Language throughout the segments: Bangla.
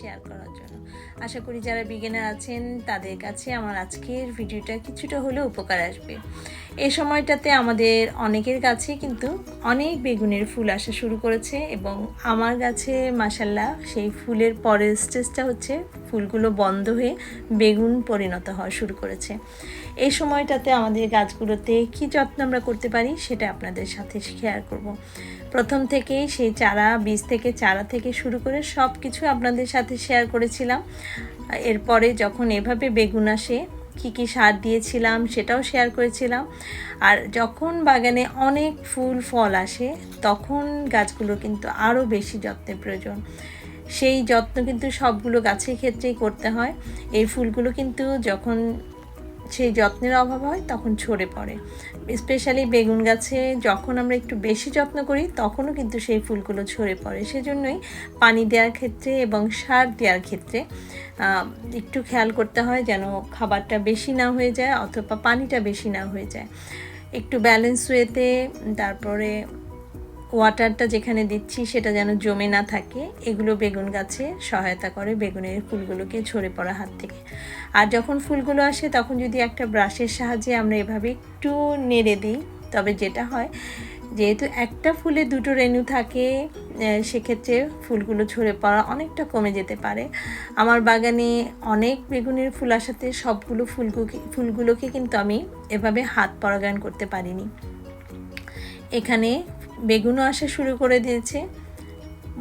শেয়ার করার জন্য। আশা করি যারা বিগিনার আছেন, তাদের কাছে আমার আজকের ভিডিওটা কিছুটা হলেও উপকার আসবে। এই সময়টাতে আমাদের অনেকের কাছে কিন্তু অনেক বেগুনের ফুল আসা শুরু করেছে এবং আমার কাছে মাসাল্লাহ সেই ফুলের পরের স্টেজটা হচ্ছে ফুলগুলো বন্ধ হয়ে বেগুন পরিণত হওয়া শুরু করেছে। এই সময়টাতে আমাদের গাছগুলোতে কি যত্ন আমরা করতে পারি সেটা আপনাদের সাথে শেয়ার করব। প্রথম থেকেই সেই চারা, বীজ থেকে চারা থেকে শুরু করে সব কিছু আপনাদের সাথে শেয়ার করেছিলাম। এরপরে যখন এভাবে বেগুন আসে, কী কী সার দিয়েছিলাম সেটাও শেয়ার করেছিলাম। আর যখন বাগানে অনেক ফুল, ফল আসে, তখন গাছগুলো কিন্তু আরও বেশি যত্নের প্রয়োজন। সেই যত্ন কিন্তু সবগুলো গাছের ক্ষেত্রেই করতে হয়। এই ফুলগুলো কিন্তু যখন সেই যত্নের অভাব হয়, তখন ঝরে পড়ে। স্পেশালি বেগুন গাছে যখন আমরা একটু বেশি যত্ন করি, তখনও কিন্তু সেই ফুলগুলো ঝরে পড়ে। সেজন্যই পানি দেওয়ার ক্ষেত্রে এবং সার দেওয়ার ক্ষেত্রে একটু খেয়াল করতে হয় যেন খাবারটা বেশি না হয়ে যায় অথবা পানিটা বেশি না হয়ে যায়। একটু ব্যালেন্স ওয়েতে তারপরে ওয়াটারটা যেখানে দিচ্ছি সেটা যেন জমে না থাকে। এগুলো বেগুন গাছে সহায়তা করে বেগুনের ফুলগুলোকে ঝরে পড়া হাত থেকে। আর যখন ফুলগুলো আসে, তখন যদি একটা ব্রাশের সাহায্যে আমরা এভাবে একটু নেড়ে দিই, তবে যেটা হয়, যেহেতু একটা ফুলে দুটো রেণু থাকে সেক্ষেত্রে ফুলগুলো ঝরে পড়া অনেকটা কমে যেতে পারে। আমার বাগানে অনেক বেগুনের ফুল আসাতে সবগুলো ফুলগুলোকে ফুলগুলোকে কিন্তু আমি এভাবে হাত পরাগায়ন করতে পারিনি। এখানে বেগুনও আসা শুরু করে দিয়েছে।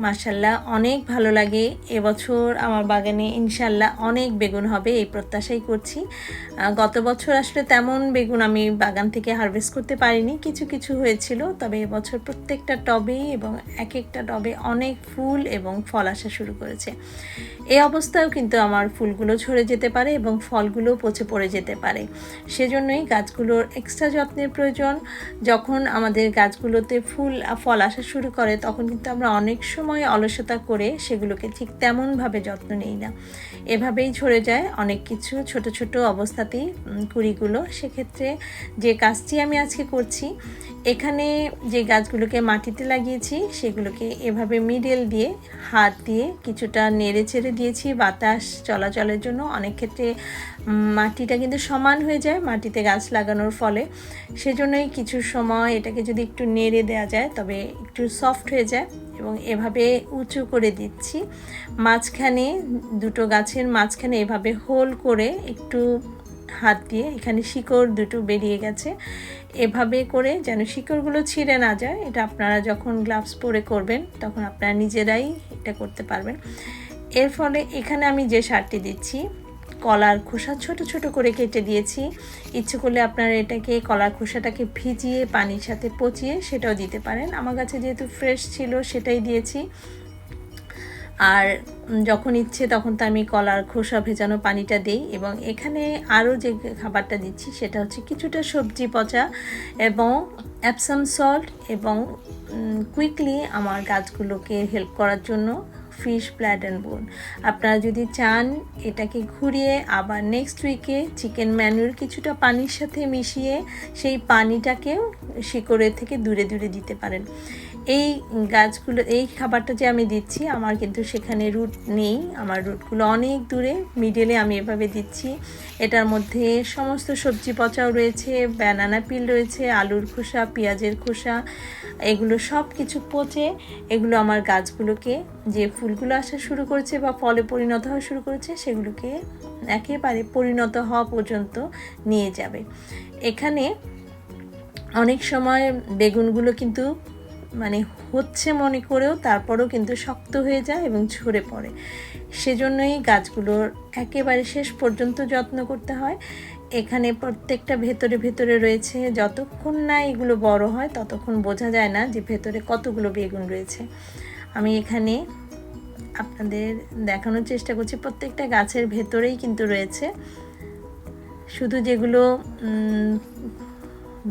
মার্শাল্লাহ অনেক ভালো লাগে। এবছর আমার বাগানে ইনশাল্লাহ অনেক বেগুন হবে, এই প্রত্যাশাই করছি। গত বছর আসলে তেমন বেগুন আমি বাগান থেকে হারভেস্ট করতে পারিনি, কিছু কিছু হয়েছিল। তবে এবছর প্রত্যেকটা টবেই এবং এক একটা টবে অনেক ফুল এবং ফল আসা শুরু করেছে। এই অবস্থায়ও কিন্তু আমার ফুলগুলো ঝরে যেতে পারে এবং ফলগুলো পচে পড়ে যেতে পারে। সেজন্যই গাছগুলোর এক্সট্রা যত্নের প্রয়োজন। যখন আমাদের গাছগুলোতে ফুল, ফল আসা শুরু করে, তখন কিন্তু আমরা অনেক সময় অলসতা করে সেগুলোকে ঠিক তেমনভাবে যত্ন নেই না। এভাবেই ঝরে যায় অনেক কিছু ছোট ছোট অবস্থাতেই কুড়িগুলো। সেক্ষেত্রে যে কাজটি আমি আজকে করছি এখানে যে গাছগুলোকে মাটিতে লাগিয়েছি, সেগুলোকে এভাবে মিডল দিয়ে হাত দিয়ে কিছুটা নেড়ে ছেড়ে দিয়েছি বাতাস চলাচলের জন্য। অনেক ক্ষেত্রে মাটিটা কিন্তু সমান হয়ে যায় মাটিতে গাছ লাগানোর ফলে। সেজন্যই কিছু সময় এটাকে যদি একটু নেড়ে দেওয়া যায়, তবে একটু সফট হয়ে যায় এবং এভাবে উঁচু করে দিচ্ছি। মাঝখানে, দুটো গাছের মাঝখানে এভাবে হোল করে একটু হাত দিয়ে, এখানে শিকড় দুটো বেরিয়ে গেছে। এভাবে করে যেন শিকড়গুলো ছিঁড়ে না যায়, এটা আপনারা যখন গ্লাভস পরে করবেন, তখন আপনারা নিজেরাই এটা করতে পারবেন। এর ফলে এখানে আমি যে সারটি দিচ্ছি, কলার খোসা ছোট ছোট করে কেটে দিয়েছি। ইচ্ছে করলে আপনারা এটাকে, কলার খোসাটাকে ভিজিয়ে পানির সাথে পচিয়ে সেটাও দিতে পারেন। আমার কাছে যেহেতু ফ্রেশ ছিল, সেটাই দিয়েছি। আর যখন ইচ্ছে তখন তো আমি কলার খোসা ভেজানো পানিটা দিই এবং এখানে আরও যে খাবারটা দিচ্ছি সেটা হচ্ছে কিছুটা সবজি পচা এবং অ্যাপসাম সল্ট এবং কুইকলি আমার গাছগুলোকে হেল্প করার জন্য ফিশ ব্ল্যাড অ্যান্ড বোন আপনারা যদি চান এটাকে ঘুরিয়ে আবার নেক্সট উইকে চিকেন ম্যানুর কিছুটা পানির সাথে মিশিয়ে সেই পানিটাকেও শিকড়ের থেকে দূরে দূরে দিতে পারেন। এই গাছগুলো, এই খাবারটা যে আমি দিচ্ছি, আমার কিন্তু সেখানে রুট নেই। আমার রুটগুলো অনেক দূরে মিডলে আমি এভাবে দিচ্ছি। এটার মধ্যে সমস্ত সবজি পচাও রয়েছে ব্যানানা পিল রয়েছে, আলুর খোসা, পেঁয়াজের খোসা, এগুলো সব কিছু পচে এগুলো আমার গাছগুলোকে যে ফুলগুলো আসা শুরু করেছে বা ফলে পরিণত হওয়া শুরু করেছে, সেগুলোকে একেবারে পরিণত হওয়া পর্যন্ত নিয়ে যাবে। এখানে অনেক সময় বেগুনগুলো কিন্তু মানে হচ্ছে মনে করেও তারপরেও কিন্তু শক্ত হয়ে যায় এবং ঝরে পড়ে। সেজন্যই গাছগুলোর একেবারে শেষ পর্যন্ত যত্ন করতে হয়। এখানে প্রত্যেকটা ভেতরে ভেতরে রয়েছে। যতক্ষণ না এগুলো বড় হয়, ততক্ষণ বোঝা যায় না যে ভেতরে কতগুলো বেগুন রয়েছে। আমি এখানে আপনাদের দেখানোর চেষ্টা করছি, প্রত্যেকটা গাছের ভেতরেই কিন্তু রয়েছে। শুধু যেগুলো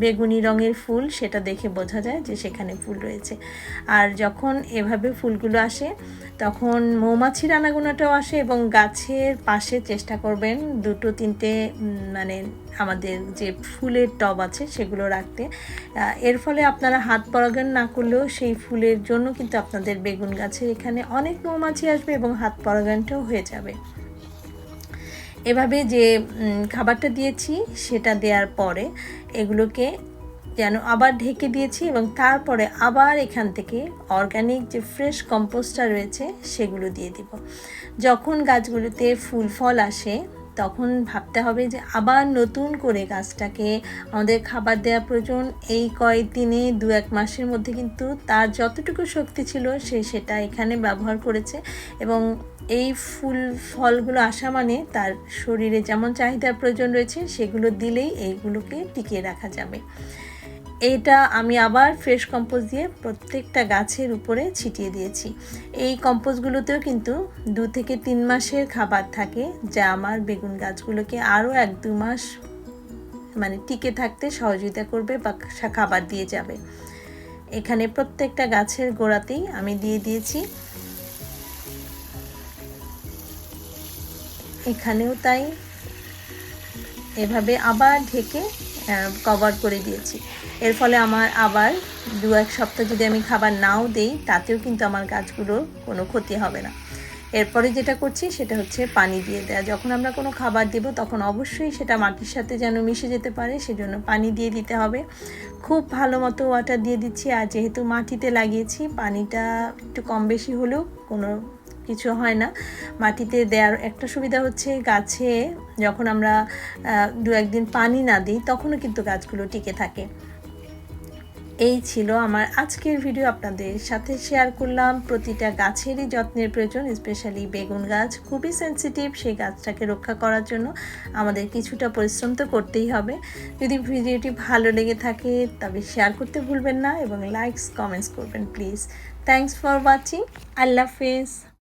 বেগুনি রঙের ফুল সেটা দেখে বোঝা যায় যে সেখানে ফুল রয়েছে। আর যখন এভাবে ফুলগুলো আসে, তখন মৌমাছির আনাগোনাটাও আসে এবং গাছের পাশে চেষ্টা করবেন দুটো, তিনটে মানে আমাদের যে ফুলের টব আছে সেগুলো রাখতে। এর ফলে আপনারা হাত পরাগান না করলেও সেই ফুলের জন্য কিন্তু আপনাদের বেগুন গাছের এখানে অনেক মৌমাছি আসবে এবং হাত পরাগানটাও হয়ে যাবে। এভাবে যে খাবারটা দিয়েছি, সেটা দেওয়ার পরে এগুলোকে যেন আবার ঢেকে দিয়েছি এবং তারপরে আবার এখান থেকে অর্গানিক যে ফ্রেশ কম্পোস্টটা রয়েছে, সেগুলো দিয়ে দিব। যখন গাছগুলোতে ফুল ফল আসে তখন ভাবতে হবে যে আবার নতুন করে গাছটাকে আমাদের খাবার দেওয়া প্রয়োজন। এই কয়েকদিনে দু এক মাসের মধ্যে কিন্তু তার যতটুকু শক্তি ছিল সে সেটা এখানে ব্যবহার করেছে এবং এই ফুল, ফলগুলো আসা মানে তার শরীরে যেমন চাহিদার প্রয়োজন রয়েছে সেগুলো দিলেই এইগুলোকে টিকিয়ে রাখা যাবে। এটা আমি আবার ফ্রেশ কম্পোস্ট দিয়ে প্রত্যেকটা গাছের উপরে ছিটিয়ে দিয়েছি। এই কম্পোস্টগুলোতেও কিন্তু দু থেকে তিন মাসের খাবার থাকে, যা আমার বেগুন গাছগুলোকে আরও এক দু মাস মানে টিকে থাকতে সহযোগিতা করবে বা খাবার দিয়ে যাবে। এখানে প্রত্যেকটা গাছের গোড়াতেই আমি দিয়ে দিয়েছি। এখানেও তাই। এভাবে আবার ঢেকে কভার করে দিয়েছি। এর ফলে আমার আবার দু এক সপ্তাহ যদি আমি খাবার নাও দেই, তাতেও কিন্তু আমার গাছগুলোর কোনো ক্ষতি হবে না। এরপরে যেটা করছি, সেটা হচ্ছে পানি দিয়ে দেওয়া যখন আমরা কোনো খাবার দেব, তখন অবশ্যই সেটা মাটির সাথে যেন মিশে যেতে পারে, সেজন্য পানি দিয়ে দিতে হবে। খুব ভালো মতো ওয়াটার দিয়ে দিচ্ছি, আর যেহেতু মাটিতে লাগিয়েছি, পানিটা একটু কম বেশি হলেও কোনো কিছু হয় না। মাটিতে দেওয়ার একটা সুবিধা হচ্ছে গাছে যখন আমরা দু একদিন পানি না দিই, তখনও কিন্তু গাছগুলো টিকে থাকে। এই ছিল আমার আজকের ভিডিও আপনাদের সাথে শেয়ার করলাম। প্রতিটা গাছেরই যত্নের প্রয়োজন, স্পেশালি বেগুন গাছ। খুবই সেনসিটিভ সেই গাছটাকে রক্ষা করার জন্য আমাদের কিছুটা পরিশ্রম তো করতেই হবে। যদি ভিডিওটি ভালো লেগে থাকে, তবে শেয়ার করতে ভুলবেন না এবং লাইকস কমেন্টস করবেন প্লিজ থ্যাংকস ফর ওয়াচিং আল্লাহ হাফেজ।